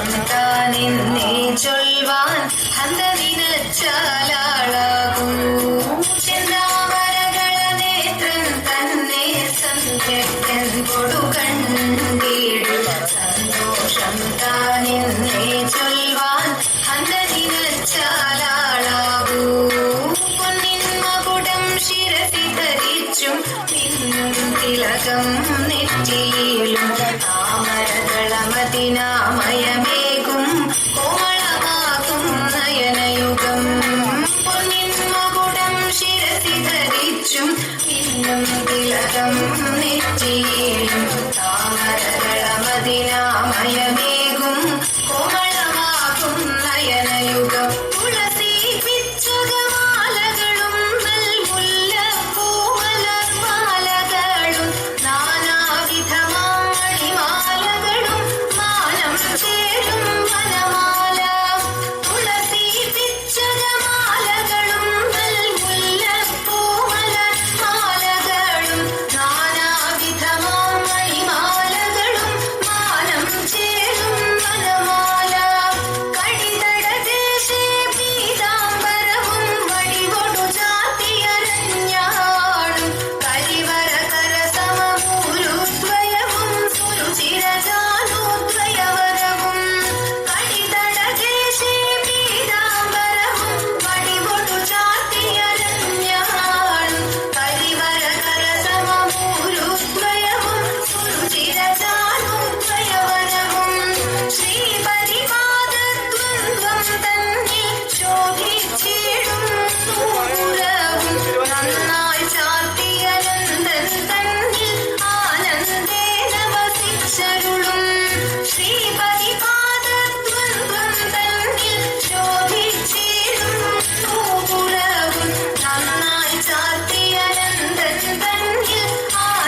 സന്തോഷം താനെന്നേ ചൊൽവാൻ ഹന്തവിനച്ചാലാളാകൂ ചെന്താമരകള നേത്രൻ തന്നെ സന്ധ്യയ്ക്കൻ കൊടുകണ്ടീടിൽ സന്തോഷം താനെന്നേ ചൊൽവാൻ തിലകം നെറ്റിയിലും താമരകളമതിനാമയമേകും കോളമാകും നയനയുഗം. പൊന്നിന്മകുടം ശിരസി ധരിച്ചും പിന്നും തിലകം നെറ്റിയിലും താമരകളമതിനാമയമേ